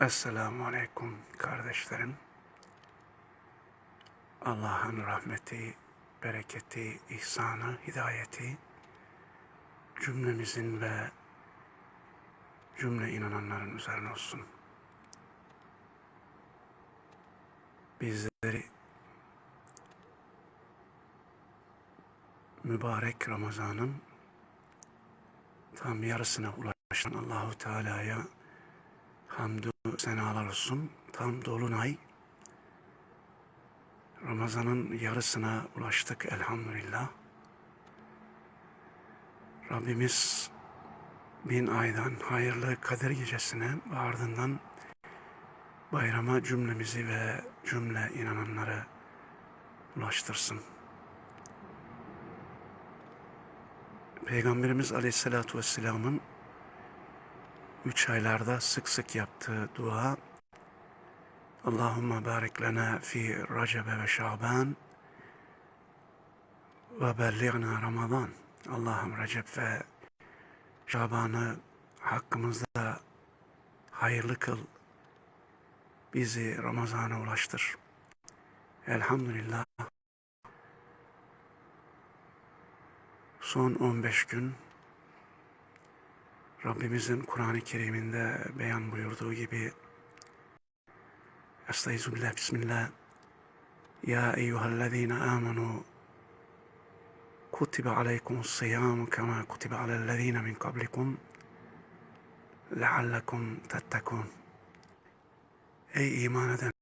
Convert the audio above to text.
Esselamu Aleyküm kardeşlerim. Allah'ın rahmeti, bereketi, ihsanı, hidayeti cümlemizin ve cümle inananların üzerine olsun. Bizleri mübarek Ramazan'ın tam yarısına ulaşan Allahu Teala'ya hamdü senalar olsun. Tam dolunay Ramazan'ın yarısına ulaştık elhamdülillah. Rabbimiz bin aydan hayırlı Kadir gecesine ve ardından bayrama cümlemizi ve cümle inananları ulaştırsın. Peygamberimiz Aleyhisselatü Vesselam'ın üç aylarda sık sık yaptığı dua Allahümme barik lana fi Recebe ve Şaban ve belliğna Ramazan. Allah'ım Recep ve Şaban'ı hakkımızda hayırlı kıl. Bizi Ramazan'a ulaştır. Elhamdülillah son 15 gün Rabbimizin Kur'an-ı Kerim'inde beyan buyurduğu gibi Estaizu Bismillah. Ya eyyühellezine amenu kutibe aleykumus siyamu kema kutibe alellezine min kablikum leallekum tettekun Ey iman eden